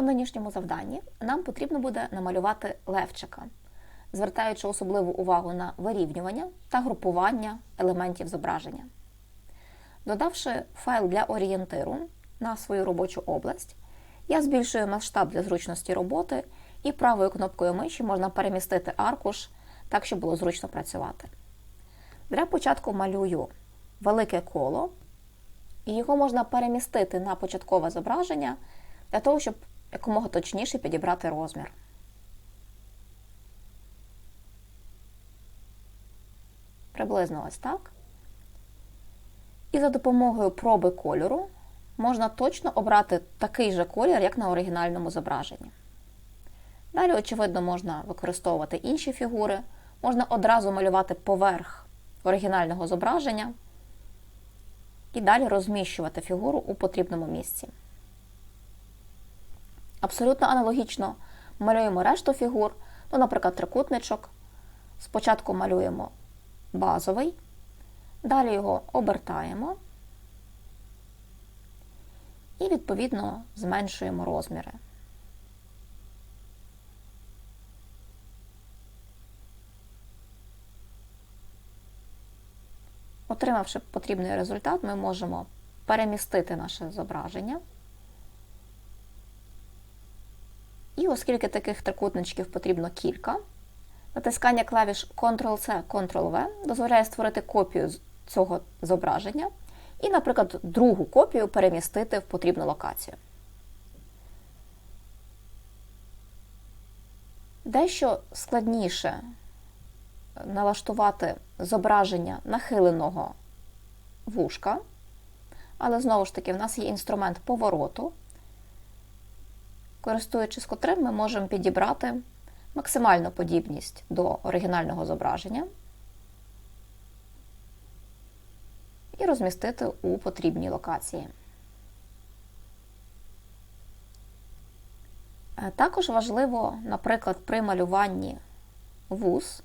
У нинішньому завданні нам потрібно буде намалювати левчика, звертаючи особливу увагу на вирівнювання та групування елементів зображення. Додавши файл для орієнтиру на свою робочу область, я збільшую масштаб для зручності роботи і правою кнопкою миші можна перемістити аркуш так, щоб було зручно працювати. Для початку малюю велике коло, і його можна перемістити на початкове зображення для того, щоб якомога точніше підібрати розмір. Приблизно ось так. І за допомогою проби кольору можна точно обрати такий же колір, як на оригінальному зображенні. Далі, очевидно, можна використовувати інші фігури, можна одразу малювати поверх оригінального зображення і далі розміщувати фігуру у потрібному місці. Абсолютно аналогічно малюємо решту фігур, ну, наприклад, трикутничок. Спочатку малюємо базовий, далі його обертаємо і, відповідно, зменшуємо розміри. Отримавши потрібний результат, ми можемо перемістити наше зображення. І оскільки таких трикутничків потрібно кілька, натискання клавіш Ctrl-C, Ctrl-V дозволяє створити копію цього зображення і, наприклад, другу копію перемістити в потрібну локацію. Дещо складніше налаштувати зображення нахиленого вушка, але знову ж таки, в нас є інструмент повороту, користуючись котрим ми можемо підібрати максимальну подібність до оригінального зображення і розмістити у потрібній локації. Також важливо, наприклад, при малюванні вуз,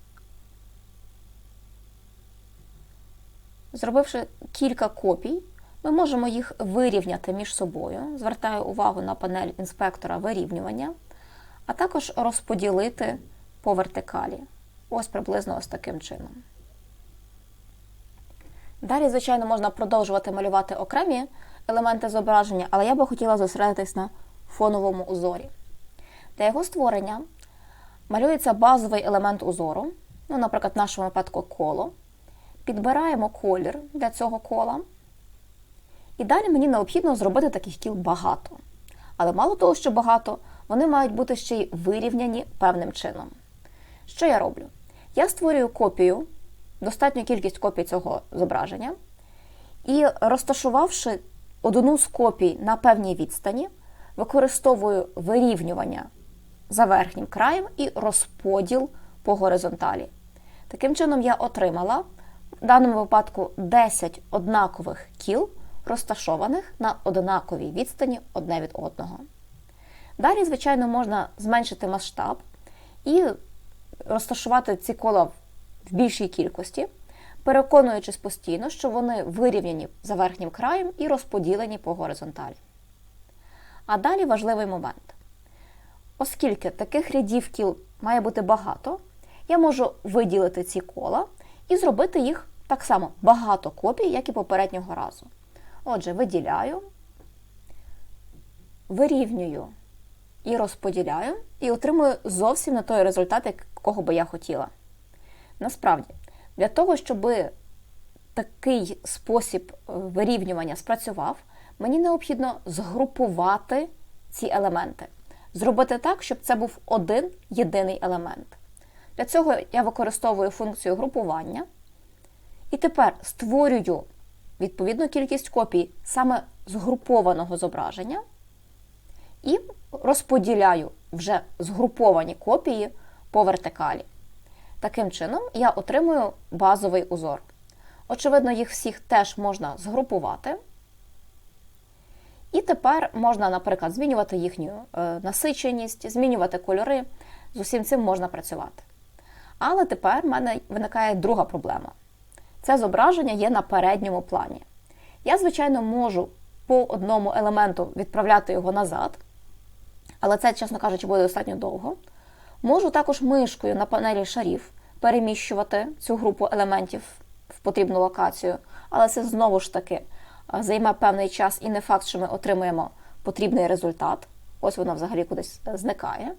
зробивши кілька копій, ми можемо їх вирівняти між собою. Звертаю увагу на панель інспектора вирівнювання, а також розподілити по вертикалі. Ось приблизно ось таким чином. Далі, звичайно, можна продовжувати малювати окремі елементи зображення, але я би хотіла зосередитись на фоновому узорі. Для його створення малюється базовий елемент узору, ну, наприклад, в нашому випадку коло. Підбираємо колір для цього кола. І далі мені необхідно зробити таких кіл багато. Але мало того, що багато, вони мають бути ще й вирівняні певним чином. Що я роблю? Я створюю копію, достатню кількість копій цього зображення, і розташувавши одну з копій на певній відстані, використовую вирівнювання за верхнім краєм і розподіл по горизонталі. Таким чином, я отримала в даному випадку 10 однакових кіл, розташованих на однаковій відстані одне від одного. Далі, звичайно, можна зменшити масштаб і розташувати ці кола в більшій кількості, переконуючись постійно, що вони вирівняні за верхнім краєм і розподілені по горизонталі. А далі важливий момент. Оскільки таких рядів кіл має бути багато, я можу виділити ці кола і зробити їх так само багато копій, як і попереднього разу. Отже, виділяю, вирівнюю і розподіляю, і отримую зовсім не той результат, якого би я хотіла. Насправді, для того, щоб такий спосіб вирівнювання спрацював, мені необхідно згрупувати ці елементи. Зробити так, щоб це був один єдиний елемент. Для цього я використовую функцію групування. І тепер створюю відповідну кількість копій саме згрупованого зображення і розподіляю вже згруповані копії по вертикалі. Таким чином, я отримую базовий узор. Очевидно, їх всіх теж можна згрупувати. І тепер можна, наприклад, змінювати їхню е, насиченість, змінювати кольори. З усім цим можна працювати. Але тепер в мене виникає друга проблема. Це зображення є на передньому плані. Я, звичайно, можу по одному елементу відправляти його назад, але це, чесно кажучи, буде достатньо довго. Можу також мишкою на панелі шарів переміщувати цю групу елементів в потрібну локацію, але це знову ж таки займе певний час і не факт, що ми отримаємо потрібний результат. Ось воно взагалі кудись е, зникає.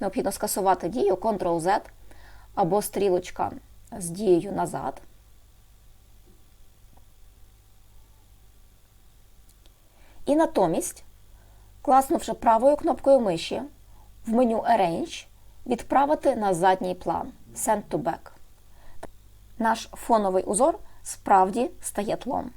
Необхідно скасувати дію Ctrl-Z або стрілочка з дією назад. І натомість, класнувши правою кнопкою миші в меню Arrange, відправити на задній план Send to Back. Наш фоновий узор справді стає тлом.